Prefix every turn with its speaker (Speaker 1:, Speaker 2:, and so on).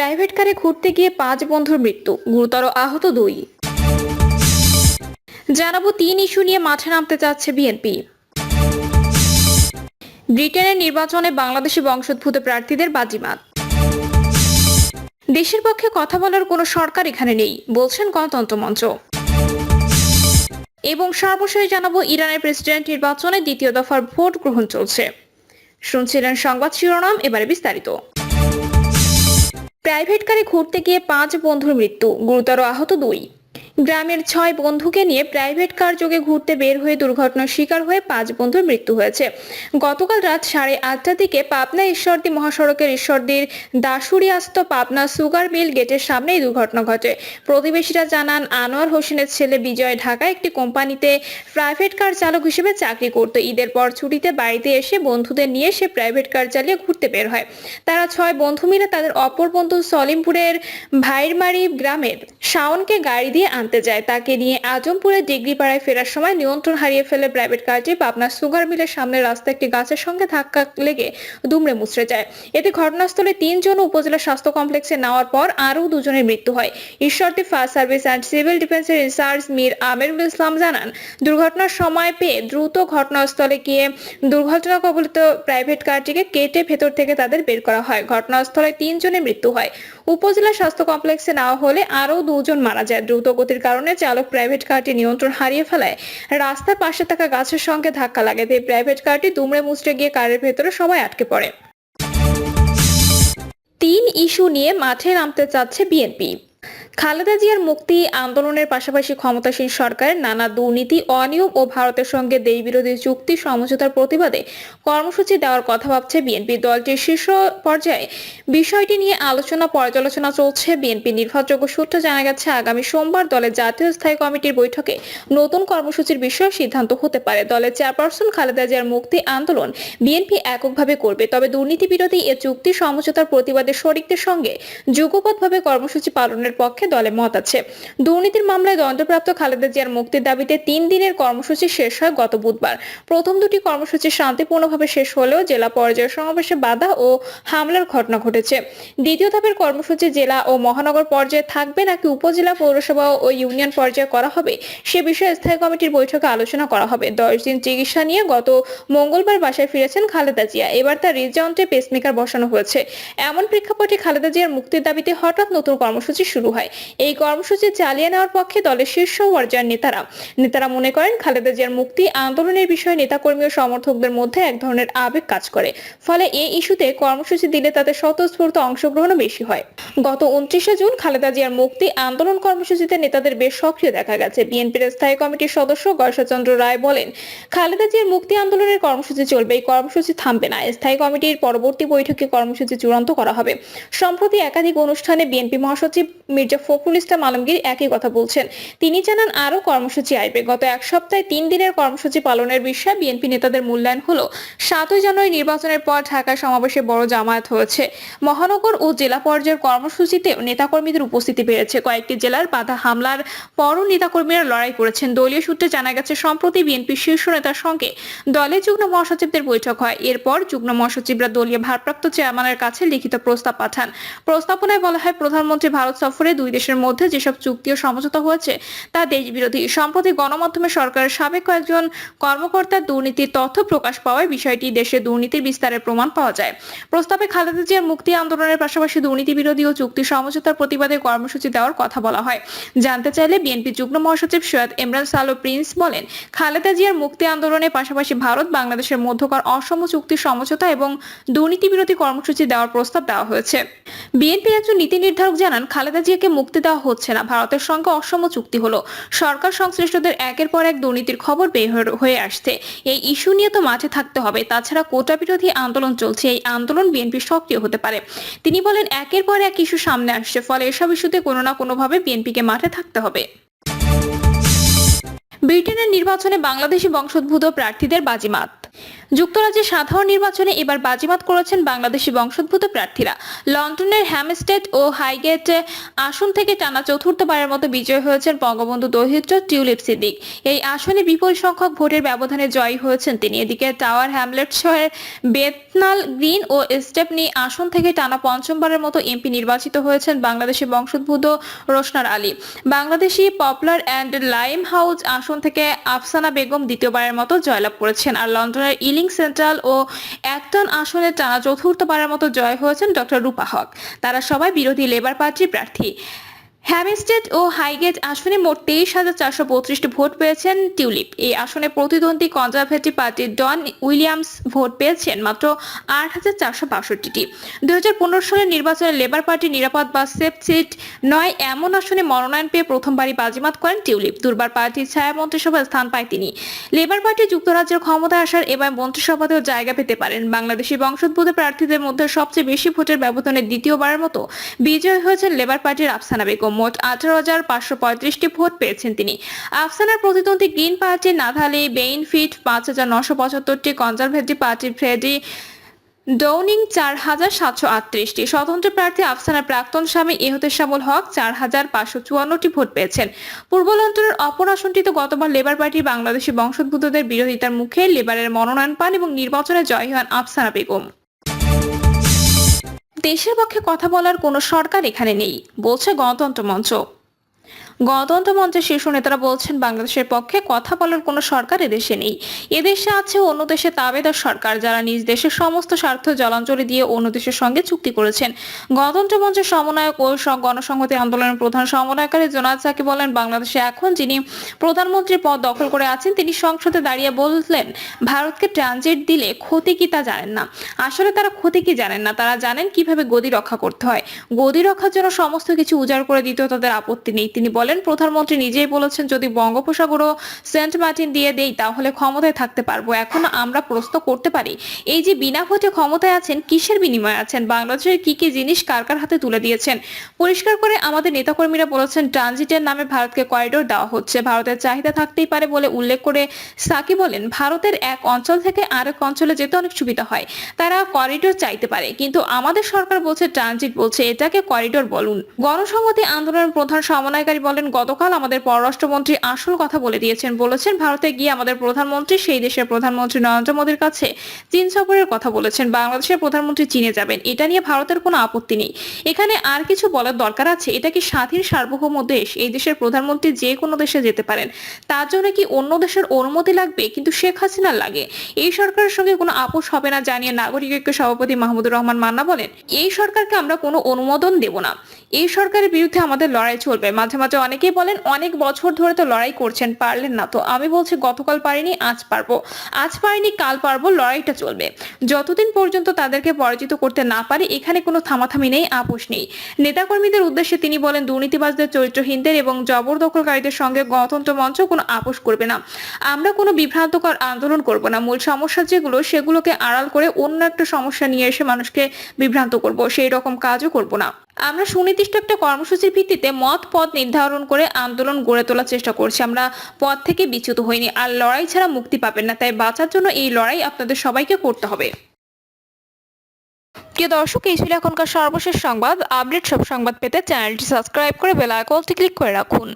Speaker 1: Private কারে ঘুরতে গিয়ে পাঁচ বন্ধুর মৃত্যু, গুরুতর আহত দুই। জানাব তিন ইস্যু নিয়ে মাঠে নামতে চাচ্ছে বিএনপি। ব্রিটেনের নির্বাচনে বাংলাদেশি বংশোদ্ভূত প্রার্থীদের বাজিমাত। দেশের পক্ষে কথা বলার কোনো সরকার এখানে নেই, বলছেন গণতন্ত্র মঞ্চ। এবং সর্বশেষ জানাব ইরানের প্রেসিডেন্ট নির্বাচনে দ্বিতীয় দফার ভোট গ্রহণ চলছে। শুনছিলেন সংবাদ শিরোনাম, এবারে বিস্তারিত। প্রাইভেট কারে ঘুরতে গিয়ে পাঁচ বন্ধুর মৃত্যু গুরুতর আহত দুই। গ্রামের ছয় বন্ধুকে নিয়ে প্রাইভেট কার যোগে ঘুরতে বের হয়ে দুর্ঘটনার শিকার হয়ে পাঁচ বন্ধুর মৃত্যু হয়েছে। গতকাল রাত সাড়ে আটটার দিকে পাবনা ঈশ্বরদী মহাসড়কের ঈশ্বরদীর দাসুরিয়াস্ত পাবনা সুগার মিল গেটের সামনে এই দুর্ঘটনা ঘটে। প্রতিবেশীরা জানান, আনোয়ার হোসেনের ছেলে বিজয় ঢাকায় একটি কোম্পানিতে প্রাইভেট কার চালক হিসেবে চাকরি করত। ঈদের পর ছুটিতে বাড়িতে এসে বন্ধুদের নিয়ে সে প্রাইভেট কার চালিয়ে ঘুরতে বের হয়। তারা ছয় বন্ধু মিলে তাদের অপর বন্ধু সলিমপুরের ভাইরমারি গ্রামের শাওনকে গাড়ি দিয়ে আনতে যায় তাকে নিয়ে আজমপুরের ডিগ্রিপাড়ায় ফেরার সময় নিয়ন্ত্রণ হারিয়ে ফেলে প্রাইভেট কারটি পাবনা সুগার মিলের সামনে রাস্তায় একটি গাছের সঙ্গে ধাক্কা লেগে দুমড়ে মুচড়ে যায়। এতে ঘটনাস্থলে তিনজন উপজেলা স্বাস্থ্য কমপ্লেক্সে নেওয়ার পর আরও দুজনের মৃত্যু হয়। Ishwardi fire service and civil ডিফেন্সের ইনচার্জ মীর আমিরুল ইসলাম জানান, দুর্ঘটনার সময় পেয়ে দ্রুত ঘটনাস্থলে গিয়ে দুর্ঘটনা কবলিত প্রাইভেট কারটিকে কেটে ভেতর থেকে তাদের বের করা হয়। ঘটনাস্থলে তিনজনের মৃত্যু হয়। উপজেলা স্বাস্থ্য কমপ্লেক্সে নেওয়া হলে আরও দুজন মারা যায়। দ্রুত গতির কারণে চালক প্রাইভেট কারটি নিয়ন্ত্রণ হারিয়ে ফেলায়। রাস্তার পাশে থাকা গাছের সঙ্গে ধাক্কা লাগে। তাই প্রাইভেট কারটি দুমড়ে মুচড়ে গিয়ে কারের ভেতরে সবাই আটকে পড়ে। তিন ইস্যু নিয়ে মাঠে নামতে চাচ্ছে বিএনপি। খালেদা জিয়ার মুক্তি আন্দোলনের পাশাপাশি ক্ষমতাসীন সরকারের নানা দুর্নীতি, অনিয়ম ও ভারতের সঙ্গে দেশ বিরোধী চুক্তি সমঝোতার প্রতিবাদে কর্মসূচি দেওয়ার কথা ভাবছে বিএনপি দলটির শীর্ষ পর্যায়ে। বিষয়টি নিয়ে আলোচনা, পর্যালোচনা চলছে বিএনপি নির্ভরযোগ্য সূত্রে জানা গেছে, আগামী সোমবার দলের জাতীয় স্থায়ী কমিটির বৈঠকে নতুন কর্মসূচির বিষয়ে সিদ্ধান্ত হতে পারে। দলের চেয়ারপারসন খালেদা জিয়ার মুক্তি আন্দোলন বিএনপি এককভাবে করবে, তবে দুর্নীতি বিরোধী এ চুক্তি সমঝোতার প্রতিবাদে শরিকদের সঙ্গে যুগপৎভাবে কর্মসূচি পালনের পক্ষে দলে মত আছে। দুর্নীতির মামলায় দণ্ডপ্রাপ্ত খালেদা জিয়ার মুক্তির দাবিতে তিন দিনের কর্মসূচি শেষ হয় গত বুধবার। প্রথম দুটি কর্মসূচি শান্তিপূর্ণভাবে শেষ হলেও জেলা পর্যায়ের সমাবেশে বাধা ও হামলার ঘটনা ঘটেছে। দ্বিতীয় ধাপের কর্মসূচি জেলা ও মহানগর পর্যায়ে থাকবে নাকি উপজেলা পৌরসভা ও ইউনিয়ন পর্যায়ে করা হবে? সে বিষয়ে স্থায়ী কমিটির বৈঠকে আলোচনা করা হবে। দশ দিন চিকিৎসা নিয়ে গত মঙ্গলবার বাসায় ফিরেছেন খালেদা জিয়া। এবার তার হৃদযন্ত্রে পেসমেকার বসানো হয়েছে। এমন প্রেক্ষাপটে খালেদা জিয়ার মুক্তির দাবিতে হঠাৎ নতুন কর্মসূচি শুরু হয়। এই কর্মসূচি চালিয়ে নেওয়ার পক্ষে দলের শীর্ষ পর্যায়ের নেতারা। নেতারা মনে করেন, খালেদা জিয়ার মুক্তি আন্দোলনের বিষয়ে নেতাকর্মী ও সমর্থকদের মধ্যে এক ধরনের আবেগ কাজ করে। ফলে এই ইস্যুতে কর্মসূচি দিলে তাদের স্বতঃস্ফূর্ত অংশগ্রহণও বেশি হয়। গত উনত্রিশে জুন খালেদা জিয়ার মুক্তি আন্দোলন কর্মসূচিতে নেতাদের বেশ সক্রিয় দেখা গেছে। বিএনপির স্থায়ী কমিটির সদস্য গর্ষচন্দ্র রায় বলেন, খালেদা জিয়ার মুক্তি আন্দোলনের কর্মসূচি চলবে, এই কর্মসূচি থামবে না। স্থায়ী কমিটির পরবর্তী বৈঠকে কর্মসূচি চূড়ান্ত করা হবে। সম্প্রতি একাধিক অনুষ্ঠানে বিএনপি মহাসচিব মির্জা ফখরুল ইসলাম আলমগীর একই কথা বলছেন। তিনি জানান, আরও কর্মসূচি আসবে। গত এক সপ্তাহে তিন দিনের কর্মসূচি পালনের বিষয়ে বিএনপি নেতাদের মূল্যায়ন হলো। সাতই জানুয়ারি নির্বাচনের পর ঢাকা সমাবেশে বড় জামায়াত হয়েছে। মহানগর ও জেলা পর্যায়ের কর্মসূচিতে নেতাকর্মীদের উপস্থিতি বেড়েছে। কয়েকটি জেলার বাধা হামলার পরও নেতাকর্মীরা লড়াই করেছেন। দলীয় সূত্রে জানা গেছে, সম্প্রতি বিএনপি শীর্ষ নেতার সঙ্গে দলের যুগ্ম মহাসচিবদের বৈঠক হয়। এরপর যুগ্ম মহাসচিবরা দলীয় ভারপ্রাপ্ত চেয়ারম্যানের কাছে লিখিত প্রস্তাব পাঠান। প্রস্তাবনায় বলা হয়, প্রধানমন্ত্রী ভারত সফরে দুই দেশের মধ্যে যেসব চুক্তি ও সমঝোতা হয়েছে, তা দেশ বিরোধী সম্প্রতি গণমাধ্যমে সরকারের সাবেক কয়েকজন কর্মকর্তার দুর্নীতির তথ্য প্রকাশ পাওয়ায় বিষয়টি দেশে দুর্নীতির বিস্তারের প্রমাণ পাওয়া যায়। প্রস্তাবে খালেদা জিয়ার মুক্তি আন্দোলনের পাশাপাশি দুর্নীতি বিরোধী ও চুক্তি সমঝোতার প্রতিবাদে কর্মসূচি দেওয়ার কথা বলা হয়। জানতে চাইলে বিএনপি যুগ্ম মহাসচিব সৈয়দ ইমরান সালো প্রিন্স বলেন, খালেদা জিয়ার মুক্তি আন্দোলনের পাশাপাশি ভারত, বাংলাদেশের মধ্যকার অসম চুক্তি সমঝোতা এবং দুর্নীতি বিরোধী কর্মসূচি দেওয়ার প্রস্তাব দেওয়া হয়েছে। বিএনপি একজন নীতি নির্ধারক জানান, খালেদা জিয়াকে মুক্তি দেওয়া হচ্ছে না। ভারতের সঙ্গে অসম চুক্তি হলো। সরকার সংশ্লিষ্টদের একের পর এক দুর্নীতির খবর বের হয়ে- আসছে। এই ইস্যু নিয়ে তো মাঠে থাকতে হবে। তাছাড়া কোটা বিরোধী আন্দোলন চলছে। এই আন্দোলন বিএনপি সক্রিয় হতে পারে। তিনি বলেন, একের পর এক ইস্যু সামনে আসছে। ফলে এসব ইস্যুতে কোনো না কোনোভাবে বিএনপিকে মাঠে থাকতে হবে। ব্রিটেনের নির্বাচনে বাংলাদেশি বংশোদ্ভূত প্রার্থীদের বাজিমাত। যুক্তরাজ্যের সাধারণ নির্বাচনে এবার বাজিমাত করেছেন বাংলাদেশি বংশোদ্ভূত প্রার্থীরা। লন্ডনের হ্যামস্টেড ও হাইগেট আসন থেকে টানা চতুর্থবারের মতো বিজয় হয়েছেন বঙ্গবন্ধু দৌহিত্র টিউলিপ সিদ্দিক। এই আসনে বিপুল সংখ্যক ভোটের ব্যবধানে জয়ী হয়েছেন তিনি। এদিকে টাওয়ার হ্যামলেট শহরের বেতনাল গ্রিন ও স্টেপনি আসন থেকে টানা পঞ্চমবারের মতো এমপি নির্বাচিত হয়েছেন বাংলাদেশি বংশোদ্ভূত Roshanara Ali. Bangladeshi Poplar and Limehouse আসন থেকে আফসানা বেগম দ্বিতীয়বারের মতো জয়লাভ করেছেন। আর লন্ডনের ইলিং সেন্ট্রাল ও একটন আসনে টানা চতুর্থবারের মতো জয় হয়েছেন ডক্টর রূপা হক। তারা সবাই বিরোধী লেবার পার্টির প্রার্থী। হ্যামিস্টেড ও হাইগেট আসনে মোট তেইশ হাজার চারশো বত্রিশটি ভোট পেয়েছেন টিউলিপ। এই আসনে প্রতিদ্বন্দ্বী কনজারভেটিভ পার্টির ডন উইলিয়ামস ভোট পেয়েছেন মাত্র আট হাজার চারশো বাষট্টিটি। দু হাজার পনেরো সালের নির্বাচনে লেবার পার্টির নিরাপদ বা সেফ সিট নয়, এমন আসনে মনোনয়ন পেয়ে প্রথমবারই বাজিমাত করেন টিউলিপ। দুর্বার পার্টির ছায়া মন্ত্রিসভায় স্থান পায় তিনি। লেবার পার্টি যুক্তরাজ্যের ক্ষমতায় আসার এবার মন্ত্রিসভাতেও জায়গা পেতে পারেন। বাংলাদেশি বংশোদ্ভূত প্রার্থীদের মধ্যে সবচেয়ে বেশি ভোটের ব্যবধানে দ্বিতীয়বারের মতো বিজয় হয়েছেন লেবার পার্টির আফসানা বেগম। মোট আঠারো হাজার পাঁচশো পঁয়ত্রিশটি ভোট পেয়েছেন তিনি। আফসানার প্রতিদ্বন্দ্বী গ্রিন পার্টির নাথালি বেইনফিট, পাঁচ হাজার নশো পঁচাত্তরটি, কনজারভেটিভ পার্টির ফ্রেডি ডৌনিং, চার হাজার সাতশো আটত্রিশটি। স্বতন্ত্র প্রার্থী আফসানার প্রাক্তন স্বামী ইহতে ইহতেশামুল হক চার হাজার পাঁচশো চুয়ান্নটি ভোট পেয়েছেন। পূর্ব লন্ডনের অপর আসনটিতে গতবার লেবার পার্টি বাংলাদেশি বংশোদ্ভূতদের বিরোধিতার মুখে লেবারের মনোনয়ন পান এবং নির্বাচনে জয়ী হন আফসানা বেগম। দেশের পক্ষে কথা বলার কোনো সরকার এখানে নেই বলছে গণতন্ত্র মঞ্চ। গণতন্ত্র মঞ্চের শীর্ষ নেতারা বলছেন, বাংলাদেশের পক্ষে কথা বলার কোনো সরকার এদেশে নেই। এদেশে আছে অন্য দেশে তাবেদার সরকার, যারা নিজ দেশের সমস্ত স্বার্থ জলাঞ্জলি দিয়ে অন্য দেশের সঙ্গে চুক্তি করেছেন। গণতন্ত্র মঞ্চের সমন্বয়ক ও গণসংহতি আন্দোলনের প্রধান সমন্বয়কারী জোনাদ সাকি বলেন, বাংলাদেশে এখন যিনি প্রধানমন্ত্রীর পদ দখল করে আছেন, তিনি সংসদে দাঁড়িয়ে বললেন, ভারতকে ট্রানজিট দিলে ক্ষতি কি তা জানেন না। আসলে তারা ক্ষতি কি জানেন না, তারা জানেন কীভাবে গদি রক্ষা করতে হয়। গদি রক্ষার জন্য সমস্ত কিছু উজাড় করে দিতেও তাদের আপত্তি নেই। তিনি বলেন প্রধানমন্ত্রী নিজেই বলেছেন, যদি বঙ্গোপসাগর সেন্ট মার্টিন দিয়ে দেই, তাহলে ক্ষমতায় থাকতে পারব। এখন আমরা প্রশ্ন করতে পারি, এই যে বিনা ভোটে ক্ষমতায় আছেন, কিসের বিনিময়ে আছেন? বাংলাদেশের কি কি জিনিস কার কার হাতে তুলে দিয়েছেন? পরিষ্কার করে আমাদের নেতাকর্মীরা বলেছেন, ট্রানজিটের নামে ভারতকে করিডোর দেওয়া হচ্ছে। ভারতের চাহিদা থাকতেই পারে বলে উল্লেখ করে সাকি বলেন, ভারতের এক অঞ্চল থেকে আরেক অঞ্চলে যেতে অনেক সুবিধা হয়। তারা করিডোর চাইতে পারে, কিন্তু আমাদের সরকার বলছে, ট্রানজিট বলছে, এটাকে করিডোর বলুন। গণসংহতি আন্দোলনের প্রধান সমন্বয়কারী বলেন গতকাল আমাদের পররাষ্ট্রমন্ত্রী আসল কথা বলে দিয়েছেন। বলেছেন, ভারতে গিয়ে আমাদের প্রধানমন্ত্রী, সেই দেশের প্রধানমন্ত্রী নরেন্দ্র মোদীর কাছে চীন সফরের কথা বলেছেন। বাংলাদেশের প্রধানমন্ত্রী চীনে যাবেন। এটা নিয়ে ভারতের কোনো আপত্তি নেই। এখানে আর কিছু বলার দরকার আছে? এটা কি স্বাধীন সার্বভৌম দেশ? এই দেশের প্রধানমন্ত্রী যে কোনো দেশে যেতে পারেন। তার জন্য কি অন্য দেশের অনুমতি লাগবে? কিন্তু শেখ হাসিনার লাগে। এই সরকারের সঙ্গে কোনো আপোষ হবে না জানিয়ে নাগরিক ঐক্য সভাপতি মাহমুদুর রহমান মান্না বলেন, এই সরকারকে আমরা কোনো অনুমোদন দেব না। এই সরকারের বিরুদ্ধে আমাদের লড়াই চলবে। মাঝে মাঝে অনেকেই বলেন, অনেক বছর ধরে তো লড়াই করছেন, পারলেন না। তো আমি বলছি, গতকাল পারিনি, আজ পারব। আজ পারিনি, কাল পারব, লড়াইটা চলবে। যতদিন পর্যন্ত তাদেরকে পরাজিত করতে না পারি, এখানে কোনো থামাথামি নেই, আপোষ নেই। নেতাকর্মীদের উদ্দেশ্যে তিনি বলেন, দুর্নীতিবাজদের, চরিত্রহীনদের এবং জবরদখলকারীদের সঙ্গে গণতন্ত্র মঞ্চ কোনো আপোষ করবে না। আমরা কোনো বিভ্রান্তকর আন্দোলন করব না। মূল সমস্যা যেগুলো, সেগুলোকে আড়াল করে অন্য একটা সমস্যা নিয়ে এসে মানুষকে বিভ্রান্ত করব। সেই রকম কাজও করব না। আমরা সুনির্দিষ্ট একটা কর্মসূচির ভিত্তিতে মত পথ নির্ধারণ করে আন্দোলন গড়ে তোলার চেষ্টা করছি। আমরা পথ থেকে বিচ্যুত হইনি, আর লড়াই ছাড়া মুক্তি পাবেন না, তাই বাঁচার জন্য এই লড়াই আপনাদের সবাইকে করতে হবে। প্রিয় দর্শক, এই ছিল এখনকার সর্বশেষ সংবাদ। আপডেট সব সংবাদ পেতে চ্যানেলটি সাবস্ক্রাইব করে বেল আইকনটি ক্লিক করে রাখুন।